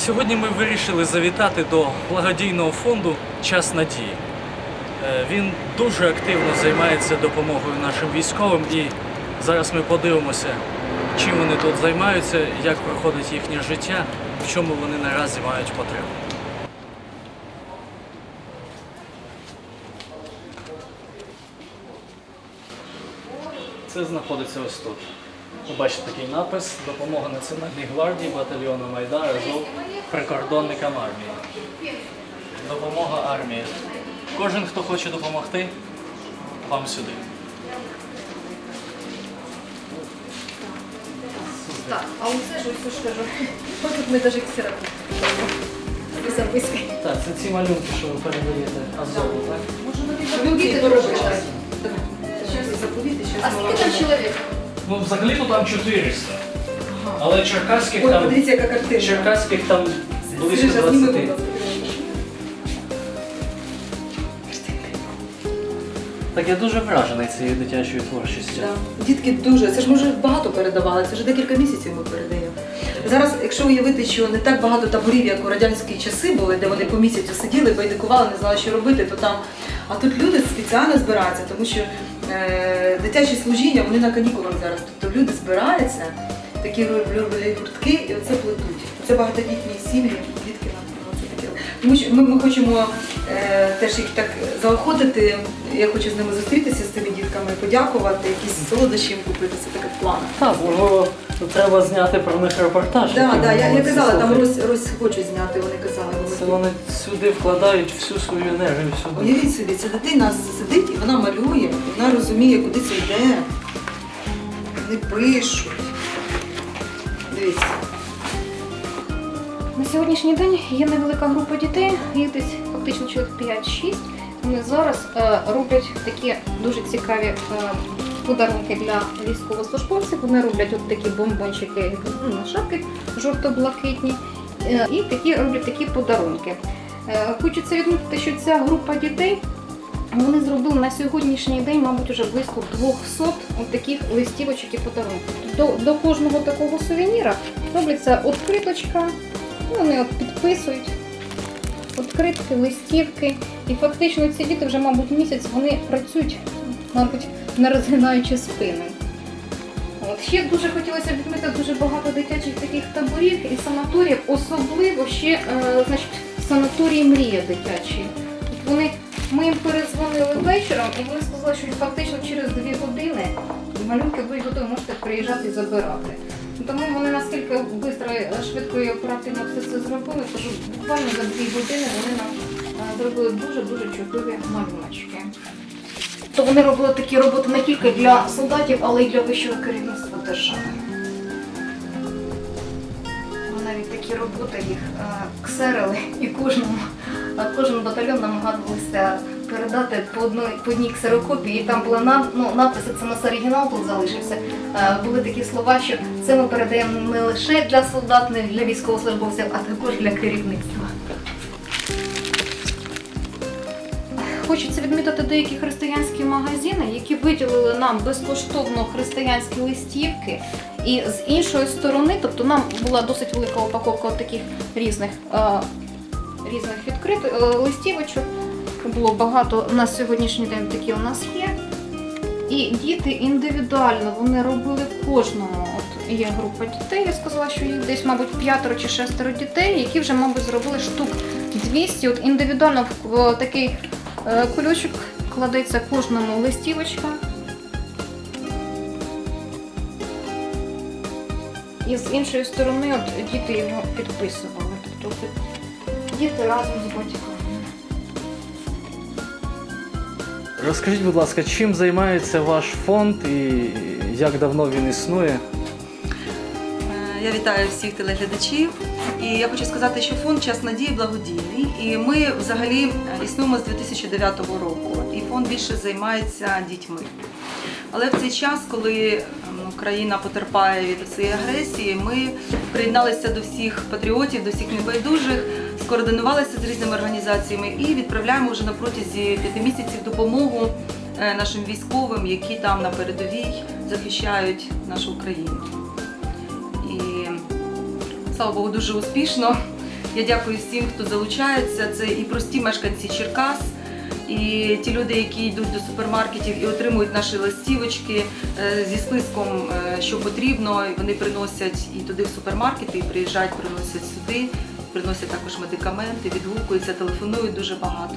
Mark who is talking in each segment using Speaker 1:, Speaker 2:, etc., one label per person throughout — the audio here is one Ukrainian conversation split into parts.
Speaker 1: Сьогодні ми вирішили завітати до благодійного фонду Час надії. Е, Він дуже активно займається допомогою нашим військовим і зараз ми подивимося, чим вони тут займаються, як проходить їхнє життя, в чому вони наразі мають потребу. Це знаходиться ось тут. Ви бачите такий напис Допомога Національній гвардії батальйону Майдан Азов прикордонникам армії. Допомога армії. Кожен, хто хоче допомогти, вам сюди.
Speaker 2: Так, а оце ж ось що ж кажу. Ось тут ми навіть. Записки.
Speaker 1: Так, це ці малюнки, що ви передаєте Азову, так?
Speaker 2: Може робиш? Заповіти,
Speaker 3: А
Speaker 2: зараз
Speaker 3: скільки там чоловік?
Speaker 1: Ну, взагалі-то там 400. Але черкаських
Speaker 2: Ой,
Speaker 1: там,
Speaker 2: подивіться, яка картина.
Speaker 1: черкаських там близько
Speaker 2: Сережа, зніми,
Speaker 1: 20.
Speaker 2: будь ласка.
Speaker 1: Так я дуже вражений цією дитячою творчістю.
Speaker 2: Да. Дітки дуже, це ж ми вже багато передавали, це вже декілька місяців ми передаємо. Зараз, якщо уявити, що не так багато таборів, як у радянські часи були, де вони по місяцю сиділи, байдикували, не знали, що робити, то там. А тут люди спеціально збираються, тому що дитячі служіння вони на канікулах зараз. Тобто люди збираються, такі люблять гуртки, і оце плетуть. Це багатодітні сім'ї, дітки нам ну, це таке. Тому що ми, ми хочемо е, теж їх так заохотити. Я хочу з ними зустрітися з цими дітками, подякувати, якісь солодощі їм купити. Це таке в планах.
Speaker 1: Так, можливо, треба зняти про них репортаж.
Speaker 2: Так,
Speaker 1: який
Speaker 2: да, я, я
Speaker 1: молодці
Speaker 2: казала, там
Speaker 1: слухають.
Speaker 2: Рось, Рось хочуть зняти, вони казали.
Speaker 1: Це
Speaker 2: Вони.
Speaker 1: сюди вкладають всю свою енергію сюди.
Speaker 2: Уявіть собі, ця дитина сидить і вона малює, вона розуміє, куди це йде. Вони пишуть. Дивіться.
Speaker 3: На сьогоднішній день є невелика група дітей, їх десь фактично чоловік 5-6. Вони зараз е, роблять такі дуже цікаві е, подарунки для військовослужбовців. Вони роблять от такі бомбончики ну, на шапки жовто-блакитні. Е, і такі роблять такі подарунки. Е, хочеться відмітити, що ця група дітей вони зробили на сьогоднішній день, мабуть, вже близько 200 таких листівочок і подарунків. До, до кожного такого сувеніра робиться відкриточка, ну, вони от підписують. Відкритки, листівки. І фактично ці діти вже, мабуть, місяць вони працюють, мабуть, не розгинаючи спини. От ще дуже хотілося відмітити дуже багато дитячих таких таборів і санаторіїв, особливо ще е, значить, санаторії мрія дитячі. От вони ми їм перезвонили вечором, і вони сказали, що фактично через дві години малюнки будуть готові, можете приїжджати і забирати. Тому вони наскільки швидко, швидко і оперативно все це зробили, то буквально за дві години вони нам е, зробили дуже-дуже чудові малюночки. То вони робили такі роботи не тільки для солдатів, але й для вищого керівництва держави. Такі роботи їх е, ксерили і кожному, кожен батальйон намагався передати по одній, по одній ксерокопії. І там були на, ну, написи, це у нас оригінал тут залишився. Е, були такі слова, що це ми передаємо не лише для солдат, не для військовослужбовців, а також для керівництва. Хочеться відмітити деякі християнські магазини, які виділили нам безкоштовно християнські листівки. І з іншої сторони, тобто нам була досить велика упаковка от таких різних, е, різних відкритих е, листівочок. Було багато на сьогоднішній день такі у нас є. І діти індивідуально вони робили кожному. От є група дітей, я сказала, що їх десь, мабуть, п'ятеро чи шестеро дітей, які вже, мабуть, зробили штук 200. От індивідуально в, такий е, кульочок кладеться кожному листівочка. І з іншої сторони от, діти його підписували. Тобто діти разом з батьками.
Speaker 1: Розкажіть, будь ласка, чим займається ваш фонд і як давно він існує?
Speaker 4: Е, Я вітаю всіх телеглядачів. І я хочу сказати, що фонд Час надії благодійний. І ми взагалі існуємо з 2009 року. І фонд більше займається дітьми. Але в цей час, коли країна потерпає від цієї агресії, ми приєдналися до всіх патріотів, до всіх небайдужих, скоординувалися з різними організаціями і відправляємо вже на протязі п'яти місяців допомогу е, нашим військовим, які там на передовій захищають нашу Україну. І слава Богу, дуже успішно. Я дякую всім, хто залучається. Це і прості мешканці Черкас, і ті люди, які йдуть до супермаркетів і отримують наші листівочки е, зі списком, е, що потрібно. Вони приносять і туди в супермаркети, і приїжджають, приносять сюди, приносять також медикаменти, відгукуються, телефонують дуже багато.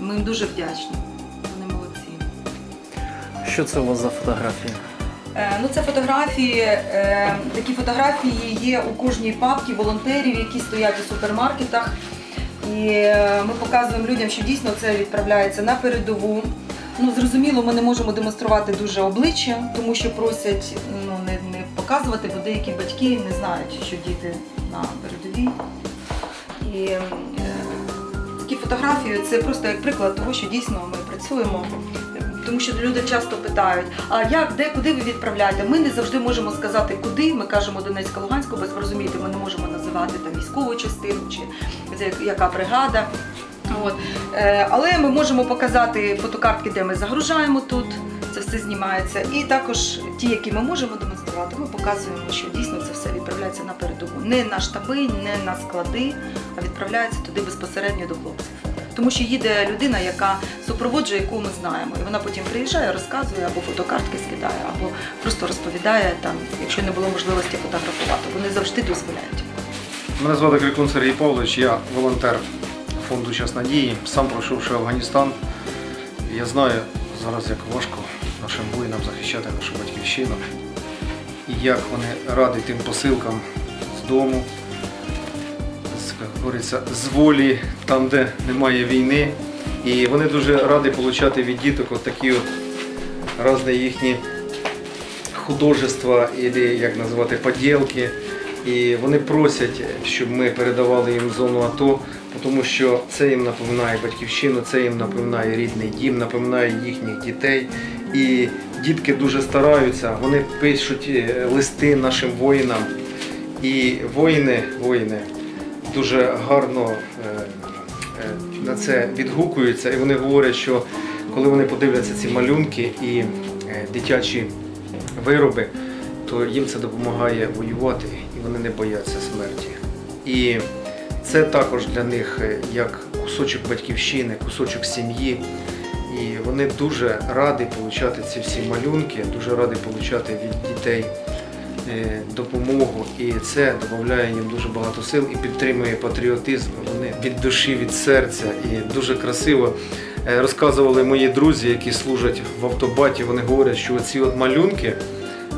Speaker 4: Ми їм дуже вдячні. Вони молодці.
Speaker 1: Що це у вас за фотографії?
Speaker 4: Е, Ну, це фотографії. Такі фотографії є у кожній папці волонтерів, які стоять у супермаркетах. І е, ми показуємо людям, що дійсно це відправляється на передову. Ну, зрозуміло, ми не можемо демонструвати дуже обличчя, тому що просять ну, не, не показувати, бо деякі батьки не знають, що діти на передовій. І е, такі фотографії це просто як приклад того, що дійсно ми працюємо. Тому що люди часто питають, а як, де, куди ви відправляєте? Ми не завжди можемо сказати, куди. Ми кажемо Донецька, Луганська ви розумієте, ми не можемо називати там військову частину чи яка бригада. От. Е, але ми можемо показати фотокартки, де ми загружаємо тут. Це все знімається. І також ті, які ми можемо демонструвати, ми показуємо, що дійсно це все відправляється на передову. Не на штаби, не на склади, а відправляється туди безпосередньо до хлопців. Тому що їде людина, яка супроводжує, яку ми знаємо. І вона потім приїжджає, розказує або фотокартки скидає, або просто розповідає там, якщо не було можливості фотографувати. Вони завжди дозволяють.
Speaker 5: Мене звати Крикун Сергій Павлович, я волонтер фонду Час надії, сам пройшовши Афганістан. Я знаю зараз, як важко нашим воїнам захищати нашу батьківщину. І як вони раді тим посилкам з дому, як говориться, з волі, там, де немає війни. І вони дуже раді отримати від діток такі от різні їхні художества, або як назвати, поділки. І вони просять, щоб ми передавали їм зону АТО, тому що це їм напоминає батьківщину, це їм напоминає рідний дім, напоминає їхніх дітей. І дітки дуже стараються, вони пишуть е, листи нашим воїнам. І воїни, воїни дуже гарно е, е, на це відгукуються, і вони говорять, що коли вони подивляться ці малюнки і е, дитячі вироби, то їм це допомагає воювати і вони не бояться смерті. І це також для них як кусочок батьківщини, кусочок сім'ї. І вони дуже раді отримати ці всі малюнки, дуже раді отримати від дітей допомогу. І це додає їм дуже багато сил і підтримує патріотизм. Вони від душі, від серця і дуже красиво. Е, Розказували мої друзі, які служать в автобаті. Вони говорять, що ці от малюнки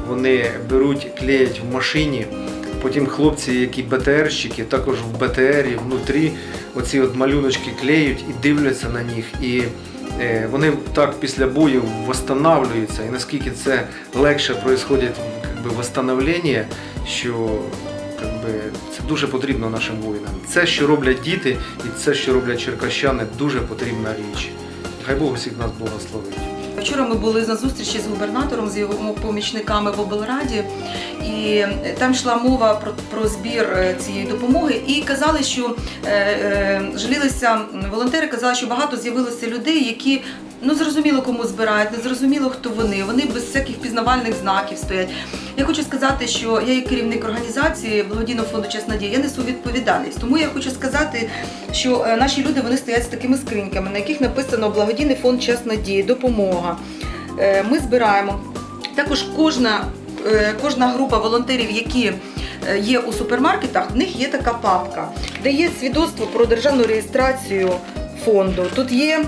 Speaker 5: вони беруть, клеять в машині. Потім хлопці, які БТРщики, також в БТРі внутрі оці от малюночки клеють і дивляться на них. І е, вони так після бою восстанавлюються. І наскільки це легше відбувається би, восстановлення, що как би, це дуже потрібно нашим воїнам. Це, що роблять діти, і це, що роблять черкащани, дуже потрібна річ. Хай Бог усіх нас благословить.
Speaker 4: Вчора ми були на зустрічі з губернатором, з його помічниками в облраді, і там йшла мова про, про збір е, цієї допомоги. І казали, що е, е, жалілися волонтери, казали, що багато з'явилося людей, які ну зрозуміло кому збирають, не зрозуміло хто вони. Вони без всяких пізнавальних знаків стоять. Я хочу сказати, що я як керівник організації благодійного фонду Час надії, я несу відповідальність. Тому я хочу сказати, що е, наші люди вони стоять з такими скриньками, на яких написано Благодійний фонд Час надії, допомога. Е, Ми збираємо. Також кожна, е, кожна група волонтерів, які є у супермаркетах, в них є така папка, де є свідоцтво про державну реєстрацію фонду. Тут є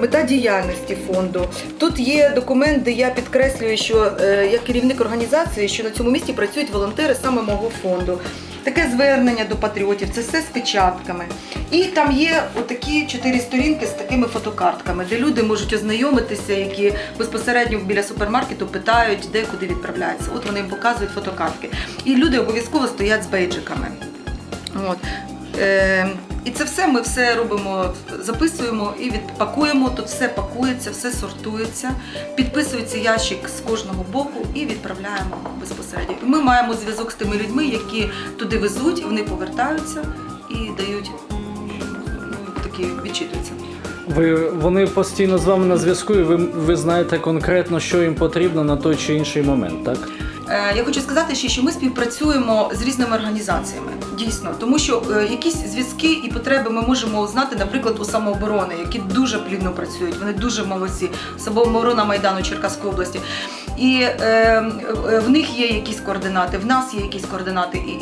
Speaker 4: мета діяльності фонду. Тут є документ, де я підкреслюю, що е, я керівник організації, що на цьому місці працюють волонтери саме мого фонду. Таке звернення до патріотів, це все з печатками. І там є отакі чотири сторінки з такими фотокартками, де люди можуть ознайомитися, які безпосередньо біля супермаркету питають, де куди відправляється. От вони їм показують фотокартки. І люди обов'язково стоять з бейджиками. От. І це все ми все робимо, записуємо і відпакуємо. Тут все пакується, все сортується, підписується ящик з кожного боку і відправляємо безпосередньо. Ми маємо зв'язок з тими людьми, які туди везуть, вони повертаються і дають ну, такі відчитуються.
Speaker 1: Ви, вони постійно з вами на зв'язку, і ви, ви знаєте конкретно, що їм потрібно на той чи інший момент, так?
Speaker 4: Е, Я хочу сказати ще, що ми співпрацюємо з різними організаціями, дійсно, тому що е, якісь зв'язки і потреби ми можемо узнати, наприклад, у самооборони, які дуже плідно працюють, вони дуже молодці. Самооборона Майдану Черкаської області. І е, е, в них є якісь координати, в нас є якісь координати, і,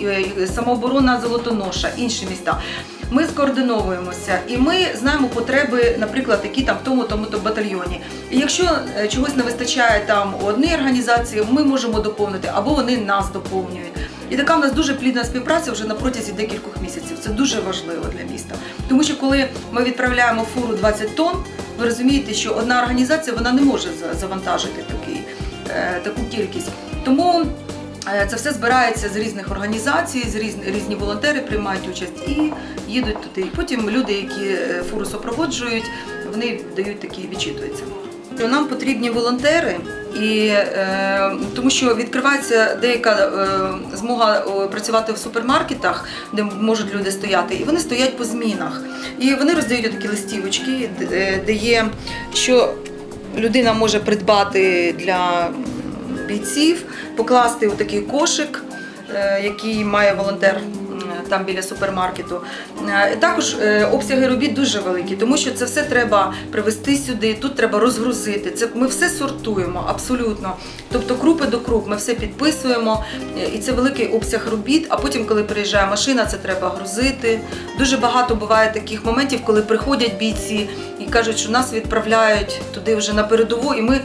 Speaker 4: і, самооборона Золотоноша, інші міста. Ми скоординовуємося і ми знаємо потреби, наприклад, які там в тому тому то батальйоні. І якщо е, чогось не вистачає там у одній організації, ми можемо доповнити або вони нас доповнюють. І така в нас дуже плідна співпраця вже на протязі декількох місяців. Це дуже важливо для міста. Тому що коли ми відправляємо фуру 20 тонн, ви розумієте, що одна організація вона не може за- завантажити такий, е, таку кількість. Тому це все збирається з різних організацій, з різні, різні волонтери приймають участь і їдуть туди. Потім люди, які е, фуру супроводжують, вони дають такі відчитуються. Нам потрібні волонтери, і е, тому що відкривається деяка е, змога е, працювати в супермаркетах, де можуть люди стояти, і вони стоять по змінах. І вони роздають такі листівочки, е, де є, що людина може придбати для бійців, покласти у такий кошик, е, який має волонтер там біля супермаркету. Е, Також е, обсяги робіт дуже великі, тому що це все треба привезти сюди, тут треба розгрузити. Це ми все сортуємо абсолютно. Тобто крупи до круп, ми все підписуємо, і це великий обсяг робіт. А потім, коли приїжджає машина, це треба грузити. Дуже багато буває таких моментів, коли приходять бійці і кажуть, що нас відправляють туди вже на передову, і ми.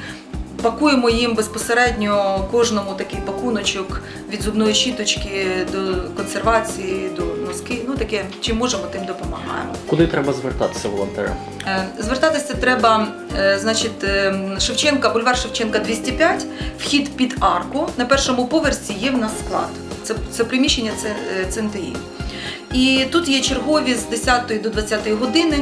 Speaker 4: Пакуємо їм безпосередньо кожному такий пакуночок від зубної щіточки до консервації, до носки. Ну таке, чим можемо, тим допомагаємо.
Speaker 6: Куди треба звертатися волонтерам?
Speaker 4: Е, Звертатися треба, е, значить, е, Шевченка, бульвар Шевченка 205, вхід під арку. На першому поверсі є в нас склад. Це, це приміщення це, ЦНТІ. І тут є чергові з 10 до 20 години.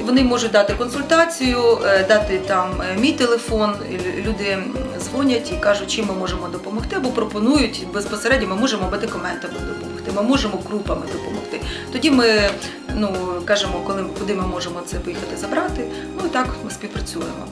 Speaker 4: Вони можуть дати консультацію, е, дати там е, мій телефон. Люди дзвонять і кажуть, чим ми можемо допомогти, або пропонують безпосередньо, ми можемо медикаментами допомогти, ми можемо крупами допомогти. Тоді ми ну, кажемо, коли, куди ми можемо це поїхати забрати. Ну і так ми співпрацюємо.